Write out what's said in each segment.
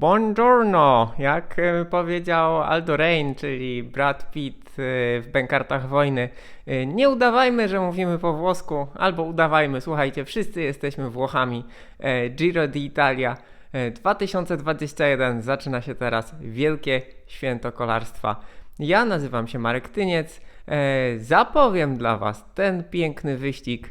Buongiorno, jak e, powiedział Aldo Rain, czyli Brad Pitt e, w Bękartach Wojny. E, Nie udawajmy, że mówimy po włosku, albo udawajmy, słuchajcie, wszyscy jesteśmy Włochami. Giro d'Italia e, 2021 zaczyna się teraz wielkie święto kolarstwa. Ja nazywam się Marek Tyniec, zapowiem dla Was ten piękny wyścig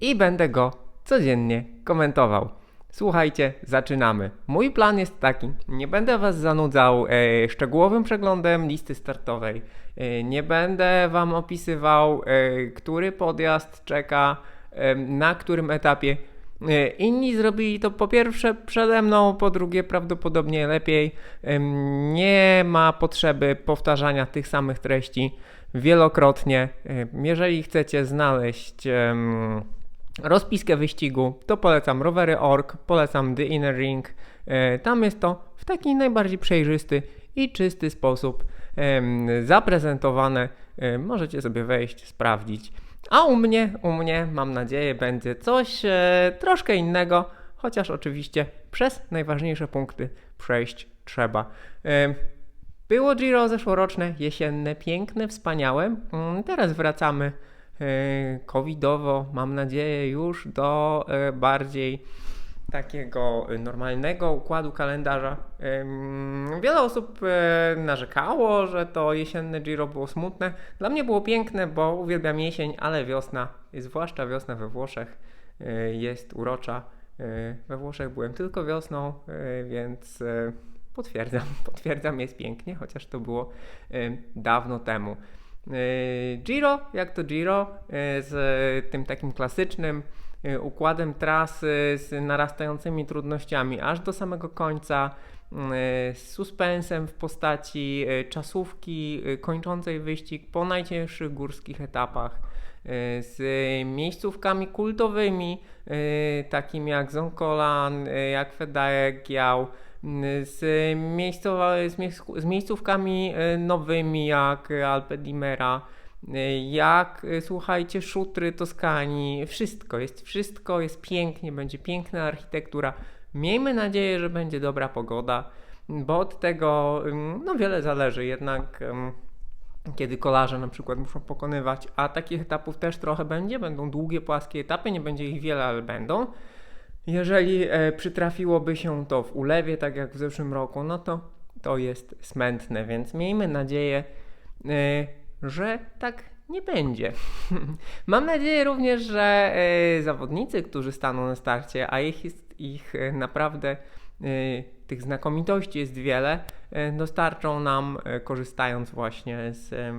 i będę go codziennie komentował. Słuchajcie, zaczynamy. Mój plan jest taki: nie będę Was zanudzał e, szczegółowym przeglądem listy startowej. E, nie będę Wam opisywał, e, który podjazd czeka e, na którym etapie. E, Inni zrobili to po pierwsze przede mną, po drugie prawdopodobnie lepiej. Em, Nie ma potrzeby powtarzania tych samych treści wielokrotnie. E, Jeżeli chcecie znaleźć em, rozpiskę wyścigu, to polecam rowery.org, polecam The Inner Ring. E, Tam jest to w taki najbardziej przejrzysty i czysty sposób zaprezentowane. E, Możecie sobie wejść, sprawdzić. A u mnie, u mnie mam nadzieję będzie coś e, troszkę innego, chociaż oczywiście przez najważniejsze punkty przejść trzeba. Było Giro zeszłoroczne, jesienne, piękne, wspaniałe. Mm, Teraz wracamy covidowo, mam nadzieję, już do e, bardziej takiego e, normalnego układu kalendarza. Wiele osób e, narzekało, że to jesienne Giro było smutne. Dla mnie było piękne, bo uwielbiam jesień, ale wiosna, zwłaszcza wiosna we Włoszech, e, jest urocza. E, We Włoszech byłem tylko wiosną, e, więc e, potwierdzam, potwierdzam, jest pięknie, chociaż to było e, dawno temu. E, Giro, jak to Giro, e, z tym takim klasycznym e, układem trasy, z narastającymi trudnościami aż do samego końca, z suspensem w postaci czasówki kończącej wyścig po najcięższych górskich etapach, z miejscówkami kultowymi, takimi jak Zonkolan, jak Fedaek, m, z, miejscowa- z, miejsc- z miejscówkami e, nowymi jak Alpe Dimera, e, jak e, słuchajcie, szutry Toskanii, wszystko jest, wszystko jest pięknie, będzie piękna architektura. Miejmy nadzieję, że będzie dobra pogoda, bo od tego ym, no wiele zależy jednak. ym, Kiedy kolarze na przykład muszą pokonywać, a takich etapów też trochę będzie, będą długie, płaskie etapy, nie będzie ich wiele, ale będą. Jeżeli e, przytrafiłoby się to w ulewie, tak jak w zeszłym roku, no to to jest smętne, więc miejmy nadzieję, e, że tak nie będzie. Mam nadzieję również, że e, zawodnicy, którzy staną na starcie, a ich jest ich naprawdę tych znakomitości jest wiele, e, dostarczą nam, e, korzystając właśnie z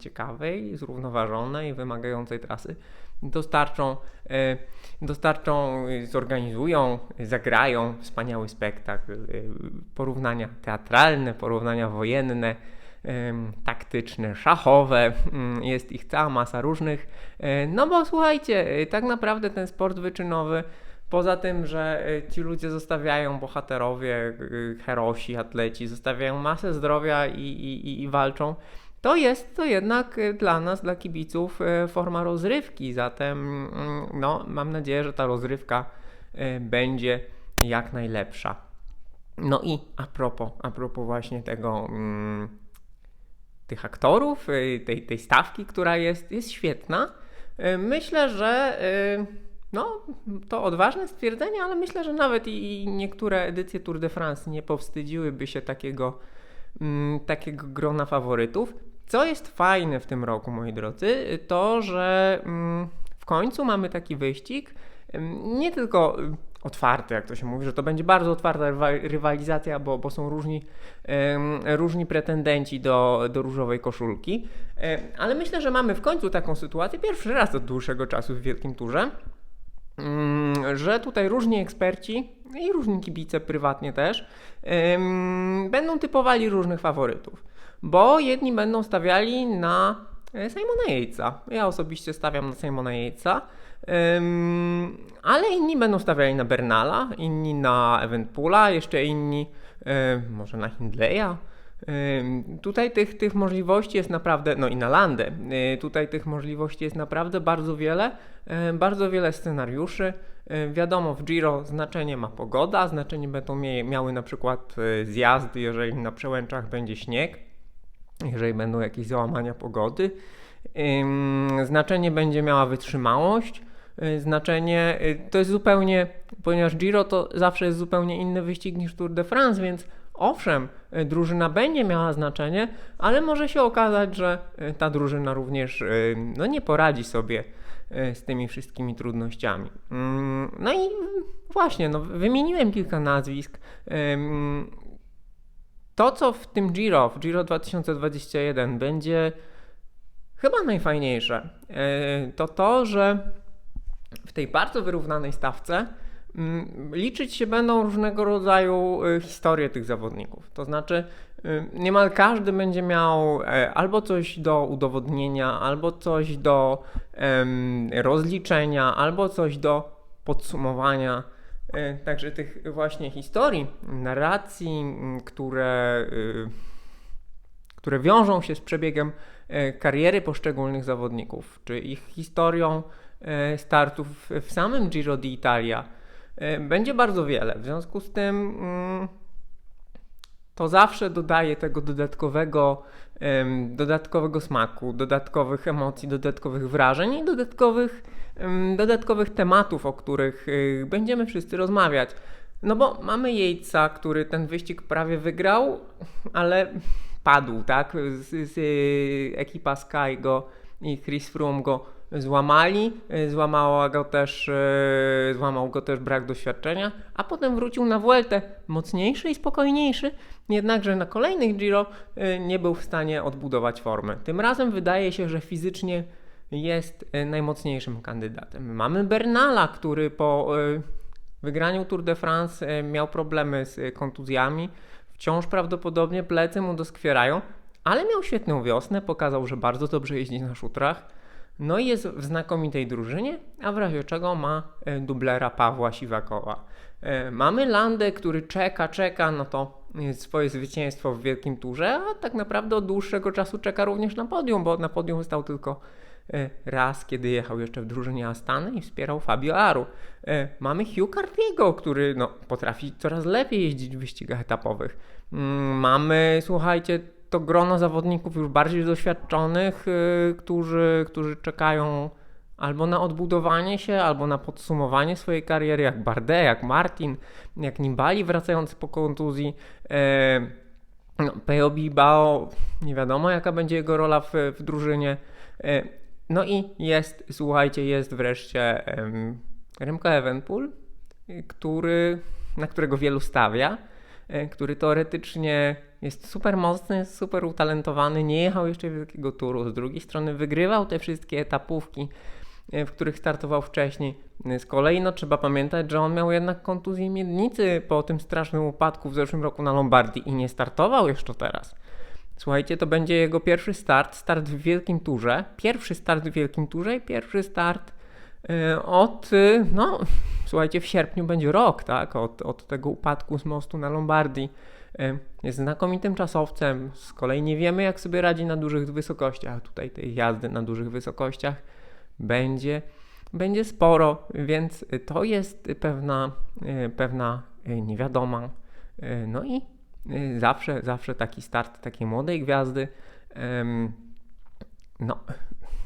ciekawej, zrównoważonej, wymagającej trasy, dostarczą, e, dostarczą, zorganizują, zagrają wspaniały spektakl, porównania teatralne, porównania wojenne, taktyczne, szachowe, mm, jest ich cała masa różnych. No bo słuchajcie, tak naprawdę ten sport wyczynowy, poza tym, że e, ci ludzie zostawiają bohaterowie, e, herosi, atleci, zostawiają masę zdrowia i, i, i- walczą, to jest to jednak e, dla nas, dla kibiców, forma rozrywki. Zatem, mm, no, mam nadzieję, że ta rozrywka będzie jak najlepsza. No i a propos, a propos właśnie tego, mm, tych aktorów, tej, tej stawki, która jest, jest świetna. Myślę, że no, to odważne stwierdzenie, ale myślę, że nawet i niektóre edycje Tour de France nie powstydziłyby się takiego, mm, takiego grona faworytów. Co jest fajne w tym roku, moi drodzy, to że mm, w końcu mamy taki wyścig, ym, nie tylko y, otwarty, jak to się mówi, że to będzie bardzo otwarta rywa- rywalizacja, bo, bo są różni, różni pretendenci do, do różowej koszulki, ale myślę, że mamy w końcu taką sytuację, pierwszy raz od dłuższego czasu w Wielkim Turze, Mm, że tutaj różni eksperci i różni kibice prywatnie też będą typowali różnych faworytów, bo jedni będą stawiali na e, Simona Yatesa. Ja osobiście stawiam na Simona Yatesa, ale inni będą stawiali na Bernala, inni na Eventpoola, jeszcze inni e, może na Hindleya. Tutaj tych, tych możliwości jest naprawdę, no i na landę, y, tutaj tych możliwości jest naprawdę bardzo wiele, y, bardzo wiele scenariuszy. Wiadomo, w Giro znaczenie ma pogoda, znaczenie będą miały na przykład e, zjazdy, jeżeli na przełęczach będzie śnieg, jeżeli będą jakieś załamania pogody. Znaczenie będzie miała wytrzymałość. Y, Znaczenie y, to jest zupełnie, ponieważ Giro to zawsze jest zupełnie inny wyścig niż Tour de France, więc owszem, y, drużyna będzie miała znaczenie, ale może się okazać, że y, ta drużyna również y, no, nie poradzi sobie z tymi wszystkimi trudnościami. Ym, No i właśnie, no, wymieniłem kilka nazwisk. To, co w tym Giro, w Giro 2021 będzie chyba najfajniejsze, e, to to, że w tej bardzo wyrównanej stawce mm, liczyć się będą różnego rodzaju e, historie tych zawodników. To znaczy, e, niemal każdy będzie miał e, albo coś do udowodnienia, albo coś do rozliczenia, albo coś do podsumowania. E, Także tych właśnie historii, narracji, m, które, y, które wiążą się z przebiegiem e, kariery poszczególnych zawodników, czy ich historią startów w samym Giro d'Italia, będzie bardzo wiele. W związku z tym mm, to zawsze dodaje tego dodatkowego, dodatkowego smaku, dodatkowych emocji, dodatkowych wrażeń i dodatkowych, dodatkowych tematów, o których y, będziemy wszyscy rozmawiać. No bo mamy Jejca, który ten wyścig prawie wygrał, ale padł, tak? Z, z, y, ekipa Sky go i Chris Froome go złamali, y, złamała go też, y, złamał go też brak doświadczenia, a potem wrócił na Vueltę mocniejszy i spokojniejszy, jednakże na kolejnych Giro y, nie był w stanie odbudować formy. Tym razem wydaje się, że fizycznie jest najmocniejszym kandydatem. Mamy Bernala, który po wygraniu Tour de France miał problemy z kontuzjami. Wciąż prawdopodobnie plecy mu doskwierają, ale miał świetną wiosnę, pokazał, że bardzo dobrze jeździ na szutrach. No i jest w znakomitej drużynie, a w razie czego ma e, dublera Pawła Siwakowa. E, Mamy Landę, który czeka, czeka na to e, swoje zwycięstwo w Wielkim Turze, a tak naprawdę od dłuższego czasu czeka również na podium, bo na podium stał tylko raz, kiedy jechał jeszcze w drużynie Astany i wspierał Fabio Aru. Mamy Hugh Cartiego, który no, potrafi coraz lepiej jeździć w wyścigach etapowych. Mm, Mamy, słuchajcie, to grono zawodników już bardziej doświadczonych, y, którzy, którzy czekają albo na odbudowanie się, albo na podsumowanie swojej kariery, jak Bardet, jak Martin, jak Nibali wracający po kontuzji. E, no, Peo nie wiadomo jaka będzie jego rola w, w drużynie. E, no i jest, słuchajcie, jest wreszcie em, Remco Evenpool, który, na którego wielu stawia, który teoretycznie jest super mocny, super utalentowany, nie jechał jeszcze wielkiego turu. Z drugiej strony wygrywał te wszystkie etapówki, e, w których startował wcześniej. E, Z kolei no, trzeba pamiętać, że on miał jednak kontuzję miednicy po tym strasznym upadku w zeszłym roku na Lombardii i nie startował jeszcze teraz. Słuchajcie, to będzie jego pierwszy start, start w Wielkim Turze. Pierwszy start w Wielkim Turze i pierwszy start e, od, e, no, słuchajcie, w sierpniu będzie rok, tak, od, od tego upadku z mostu na Lombardii. E, Jest znakomitym czasowcem, z kolei nie wiemy, jak sobie radzi na dużych wysokościach. Tutaj tej jazdy na dużych wysokościach będzie, będzie sporo, więc to jest pewna, e, pewna niewiadoma. No i zawsze, zawsze taki start takiej młodej gwiazdy, no,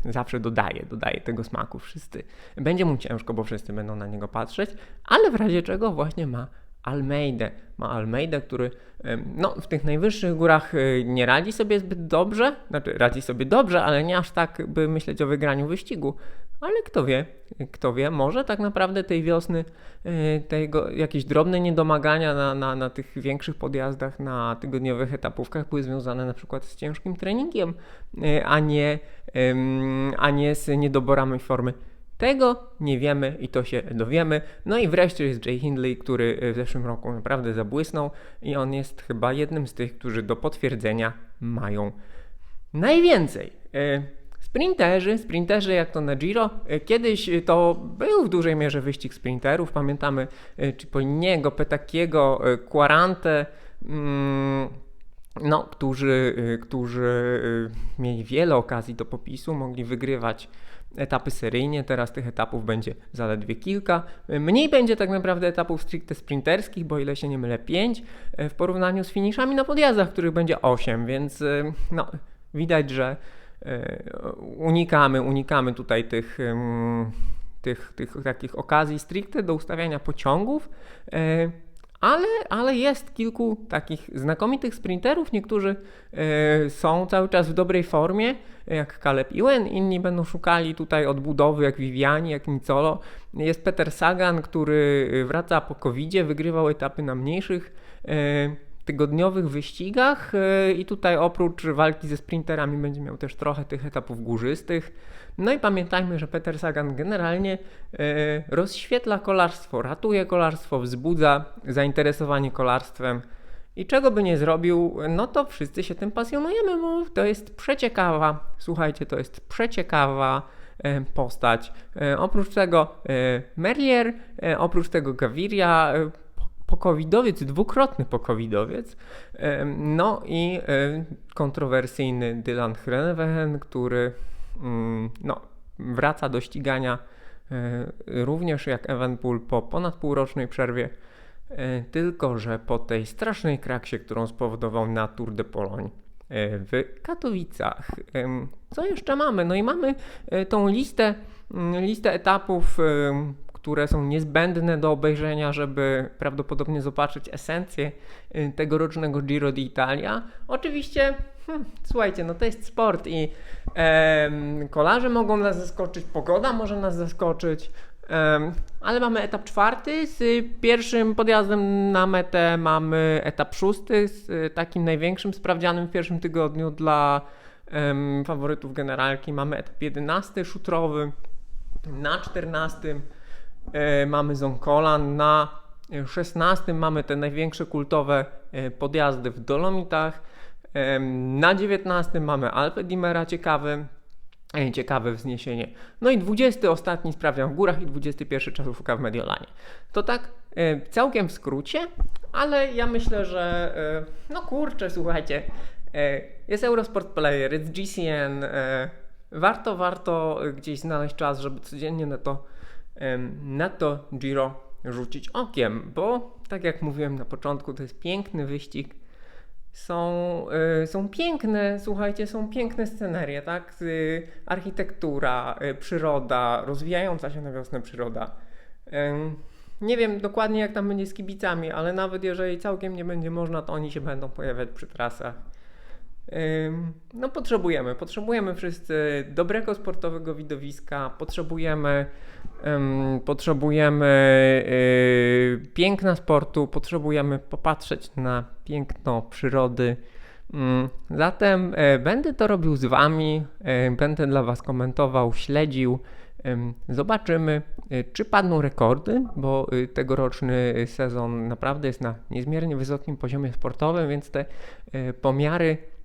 zawsze dodaje, dodaje tego smaku wszyscy. Będzie mu ciężko, bo wszyscy będą na niego patrzeć, ale w razie czego właśnie ma Almeidę. Ma Almeidę, który no, w tych najwyższych górach y, nie radzi sobie zbyt dobrze, znaczy radzi sobie dobrze, ale nie aż tak, by myśleć o wygraniu wyścigu. Ale kto wie, kto wie, może tak naprawdę tej wiosny, y, tego, jakieś drobne niedomagania na, na, na tych większych podjazdach, na tygodniowych etapówkach były związane na przykład z ciężkim treningiem, y, a nie, a nie z niedoborami formy. Tego nie wiemy i to się dowiemy. No i wreszcie jest Jay Hindley, który w zeszłym roku naprawdę zabłysnął i on jest chyba jednym z tych, którzy do potwierdzenia mają najwięcej. E, Sprinterzy, sprinterzy jak to na Giro, e, kiedyś to był w dużej mierze wyścig sprinterów, pamiętamy e, Cipolliniego, Petakiego, e, Quarante, mm, no, którzy, y, którzy y, mieli wiele okazji do popisu, mogli wygrywać etapy seryjnie, teraz tych etapów będzie zaledwie kilka. Mniej będzie tak naprawdę etapów stricte sprinterskich, bo ile się nie mylę 5 w porównaniu z finiszami na podjazdach, których będzie 8, więc no, widać, że unikamy, unikamy tutaj tych, tych, tych takich okazji stricte do ustawiania pociągów. E, Ale, ale jest kilku takich znakomitych sprinterów. Niektórzy e, są cały czas w dobrej formie, jak Caleb Ewan. Inni będą szukali tutaj odbudowy, jak Viviani, jak Nicolo. Jest Peter Sagan, który wraca po covid wygrywał etapy na mniejszych e, tygodniowych wyścigach e, i tutaj oprócz walki ze sprinterami będzie miał też trochę tych etapów górzystych. No i pamiętajmy, że Peter Sagan generalnie e, rozświetla kolarstwo, ratuje kolarstwo, wzbudza zainteresowanie kolarstwem. I czego by nie zrobił, no to wszyscy się tym pasjonujemy, bo to jest przeciekawa, słuchajcie, to jest przeciekawa e, postać. Oprócz tego Merlier, oprócz tego Gaviria, pokowidowiec, dwukrotny pokowidowiec, no i kontrowersyjny Dylan Groenewegen, który mm, no, wraca do ścigania e, również jak Evenpool po ponad półrocznej przerwie, e, tylko że po tej strasznej kraksie, którą spowodował na Tour de Pologne e, w Katowicach. Co jeszcze mamy? No i mamy tą listę, mm, listę etapów, które są niezbędne do obejrzenia, żeby prawdopodobnie zobaczyć esencję y, tegorocznego Giro d'Italia. Oczywiście, hmm, słuchajcie, no to jest sport i em, kolarze mogą nas zaskoczyć, pogoda może nas zaskoczyć, em, ale mamy etap czwarty z pierwszym podjazdem na metę, mamy etap szósty z takim największym sprawdzianym w pierwszym tygodniu dla faworytów generalki. Mamy etap jedenasty szutrowy, na czternastym e, mamy Zonkolan, na 16 mamy te największe kultowe e, podjazdy w Dolomitach, em, na 19 mamy Alpę Dimera ciekawy, e, ciekawe wzniesienie. No i 20 ostatni sprawdzian w górach i 21 czasówka w Mediolanie. To tak e, całkiem w skrócie, ale ja myślę, że e, no kurczę, słuchajcie, e, jest Eurosport Player, jest GCN, e, warto, warto gdzieś znaleźć czas, żeby codziennie na to, na to Giro rzucić okiem, bo tak jak mówiłem na początku, to jest piękny wyścig. Są, y, są piękne, słuchajcie, są piękne scenerie, tak? Y, architektura, y, przyroda, rozwijająca się na wiosnę przyroda. Nie wiem dokładnie jak tam będzie z kibicami, ale nawet jeżeli całkiem nie będzie można, to oni się będą pojawiać przy trasach. No potrzebujemy, potrzebujemy wszyscy dobrego sportowego widowiska, potrzebujemy, potrzebujemy yy, piękna sportu, potrzebujemy popatrzeć na piękno przyrody. Ym, Zatem e, będę to robił z Wami, e, będę dla Was komentował, śledził. Ym, Zobaczymy, e, czy padną rekordy, bo e, tegoroczny sezon naprawdę jest na niezmiernie wysokim poziomie sportowym, więc te pomiary mm,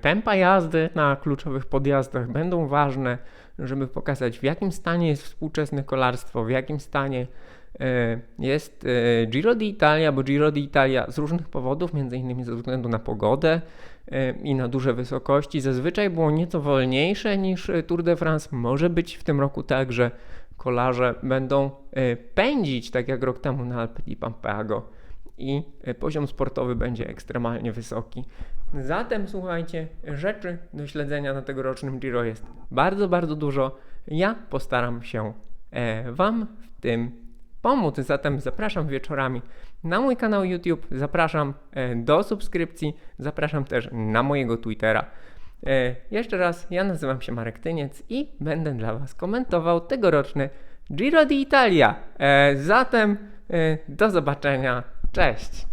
tempa jazdy na kluczowych podjazdach będą ważne, żeby pokazać w jakim stanie jest współczesne kolarstwo, w jakim stanie e, jest e, Giro d'Italia, bo Giro d'Italia z różnych powodów, między innymi ze względu na pogodę e, i na duże wysokości, zazwyczaj było nieco wolniejsze niż Tour de France. Może być w tym roku tak, że kolarze będą pędzić, tak jak rok temu na Alpe di Pampago i e, poziom sportowy będzie ekstremalnie wysoki. Zatem słuchajcie, rzeczy do śledzenia na tegorocznym Giro jest bardzo, bardzo dużo. Ja postaram się e, Wam w tym pomóc. Zatem zapraszam wieczorami na mój kanał YouTube, zapraszam e, do subskrypcji, zapraszam też na mojego Twittera. Jeszcze raz, ja nazywam się Marek Tyniec i będę dla Was komentował tegoroczny Giro d'Italia. E, zatem do zobaczenia, cześć!